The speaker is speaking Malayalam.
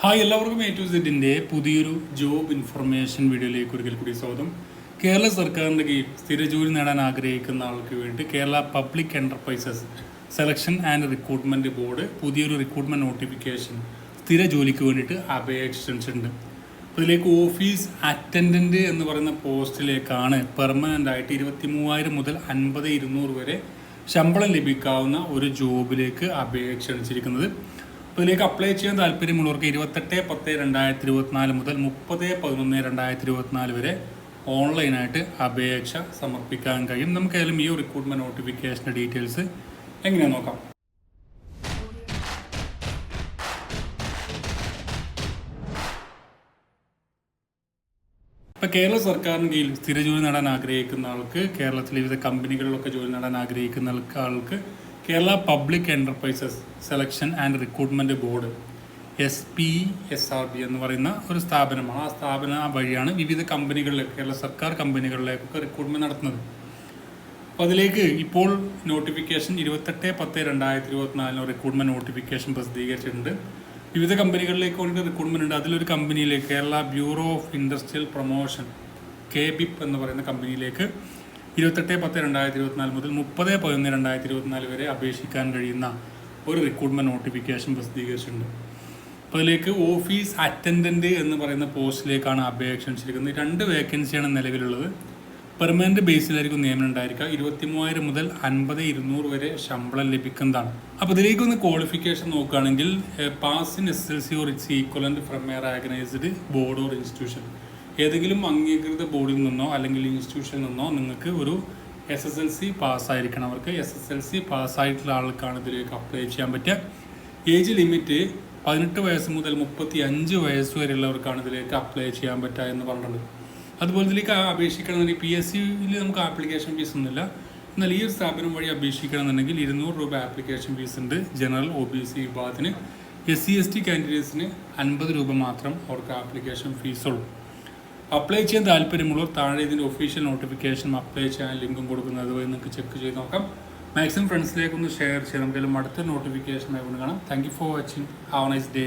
ഹായ് എല്ലാവർക്കും എ ടു സെറ്റിന്റെ പുതിയൊരു ജോബ് ഇൻഫർമേഷൻ വീഡിയോയിലേക്ക് ഒരിക്കൽ കൂടി സ്വാഗതം. കേരള സർക്കാരിന്റെ കീഴിൽ സ്ഥിര ജോലി നേടാൻ ആഗ്രഹിക്കുന്ന ആൾക്ക് വേണ്ടി Kerala public enterprises selection and recruitment board പുതിയൊരു റിക്രൂട്ട്മെന്റ് നോട്ടിഫിക്കേഷൻ സ്ഥിര ജോലിക്ക് വേണ്ടിയിട്ട് അപേക്ഷ ക്ഷണിച്ചിട്ടുണ്ട് അപ്പോൾ ഇതിലേക്ക് ഓഫീസ് അറ്റൻഡന്റ് എന്ന് പറയുന്ന പോസ്റ്റിലേക്കാണ് പെർമനന്റ് ആയിട്ട് ഇരുപത്തി മൂവായിരം മുതൽ അൻപത് ഇരുന്നൂറ് വരെ ശമ്പളം ലഭിക്കാവുന്ന ഒരു ജോബിലേക്ക് അപേക്ഷ ക്ഷണിച്ചിരിക്കുന്നത് അപ്പോൾ ഇതിലേക്ക് അപ്ലൈ ചെയ്യാൻ താല്പര്യമുള്ളവർക്ക് ഇരുപത്തെട്ട് പത്ത് രണ്ടായിരത്തി ഇരുപത്തിനാല് മുതൽ മുപ്പത് പതിനൊന്ന് രണ്ടായിരത്തി ഇരുപത്തിനാല് വരെ ഓൺലൈനായിട്ട് അപേക്ഷ സമർപ്പിക്കാൻ കഴിയും. നമുക്കായാലും ഈ റിക്രൂട്ട്മെന്റ് നോട്ടിഫിക്കേഷന്റെ ഡീറ്റെയിൽസ് എങ്ങനെയാണെന്ന് നോക്കാം. ഇപ്പം കേരള സർക്കാരിന് കീഴിൽ സ്ഥിര ജോലി നേടാൻ ആഗ്രഹിക്കുന്ന ആൾക്ക് കേരളത്തിലെ വിവിധ കമ്പനികളിലൊക്കെ ജോലി നേടാൻ ആഗ്രഹിക്കുന്ന ആൾക്ക് Kerala public enterprises selection and recruitment board S P S R B എന്ന് പറയുന്ന ഒരു സ്ഥാപനമാണ്. ആ സ്ഥാപന വഴിയാണ് വിവിധ കമ്പനികളിലേക്ക് കേരള സർക്കാർ കമ്പനികളിലേക്കൊക്കെ റിക്രൂട്ട്മെന്റ് നടത്തുന്നത്. അപ്പോൾ അതിലേക്ക് ഇപ്പോൾ നോട്ടിഫിക്കേഷൻ ഇരുപത്തെട്ട് പത്ത് രണ്ടായിരത്തി ഇരുപത്തിനാലിന് റിക്രൂട്ട്മെന്റ് നോട്ടിഫിക്കേഷൻ പ്രസിദ്ധീകരിച്ചിട്ടുണ്ട്. വിവിധ കമ്പനികളിലേക്ക് വേണ്ടി റിക്രൂട്ട്മെന്റ് ഉണ്ട്. അതിലൊരു കമ്പനിയിലേക്ക് Kerala bureau of industrial promotion K BIP എന്ന് പറയുന്ന കമ്പനിയിലേക്ക് ഇരുപത്തെട്ട് പത്ത് രണ്ടായിരത്തി ഇരുപത്തിനാല് മുതൽ മുപ്പത് പതിനൊന്ന് രണ്ടായിരത്തി ഇരുപത്തിനാല് വരെ അപേക്ഷിക്കാൻ കഴിയുന്ന ഒരു റിക്രൂട്ട്മെന്റ് നോട്ടിഫിക്കേഷൻ പ്രസിദ്ധീകരിച്ചിട്ടുണ്ട്. അപ്പോൾ അതിലേക്ക് ഓഫീസ് അറ്റൻഡന്റ് എന്ന് പറയുന്ന പോസ്റ്റിലേക്കാണ് അപേക്ഷ ക്ഷണിച്ചിരിക്കുന്നത് രണ്ട് വേക്കൻസിയാണ് നിലവിലുള്ളത്. പെർമനന്റ് ബേസിലായിരിക്കും നിയമനം ഉണ്ടായിരിക്കുക. ഇരുപത്തി മൂവായിരം മുതൽ അൻപത് ഇരുന്നൂറ് വരെ ശമ്പളം ലഭിക്കുന്നതാണ്. അപ്പോൾ ഇതിലേക്ക് ഒന്ന് ക്വാളിഫിക്കേഷൻ നോക്കുകയാണെങ്കിൽ pass in S L C or its equivalent from a organised board or institution ഏതെങ്കിലും അംഗീകൃത ബോർഡിൽ നിന്നോ അല്ലെങ്കിൽ ഇൻസ്റ്റിറ്റ്യൂഷനിൽ നിന്നോ നിങ്ങൾക്ക് ഒരു എസ് എസ് എൽ സി പാസ്സായിരിക്കണം അവർക്ക് എസ് എസ് എൽ സി പാസ്സായിട്ടുള്ള ആൾക്കാണ് ഇതിലേക്ക് അപ്ലൈ ചെയ്യാൻ പറ്റുക. ഏജ് ലിമിറ്റ് പതിനെട്ട് വയസ്സ് മുതൽ മുപ്പത്തി അഞ്ച് വയസ്സ് വരെയുള്ളവർക്കാണ് ഇതിലേക്ക് അപ്ലൈ ചെയ്യാൻ പറ്റുക എന്ന് പറഞ്ഞിട്ടുണ്ട് അതുപോലെ ഇതിലേക്ക് അപേക്ഷിക്കണമെന്നുണ്ടെങ്കിൽ പി എസ് സിയിൽ നമുക്ക് ആപ്ലിക്കേഷൻ ഫീസ് ഒന്നുമില്ല. എന്നാൽ ഈ ഒരു സ്ഥാപനം വഴി അപേക്ഷിക്കണമെന്നുണ്ടെങ്കിൽ ഇരുന്നൂറ് രൂപ ആപ്ലിക്കേഷൻ ഫീസ് ഉണ്ട്. ജനറൽ ഒ ബി സി വിഭാഗത്തിന്. എസ് സി എസ് ടി കാൻഡിഡേറ്റ്സിന് അൻപത് രൂപ മാത്രം അവർക്ക് ആപ്ലിക്കേഷൻ ഫീസുള്ളൂ അപ്ലൈ ചെയ്യാൻ താല്പര്യമുള്ളവർ താഴെ ഇതിന്റെ ഒഫീഷ്യൽ നോട്ടിഫിക്കേഷൻ അപ്ലൈ ചെയ്യാൻ ലിങ്കും കൊടുക്കുന്നത് അതുവഴി നിങ്ങൾക്ക് ചെക്ക് ചെയ്ത് നോക്കാം. മാക്സിമം ഫ്രണ്ട്സിലേക്കൊന്ന് ഷെയർ ചെയ്യാം. നമുക്കെല്ലാം അടുത്ത നോട്ടിഫിക്കേഷൻ ആയി കാണാം. Thank you for watching have nice day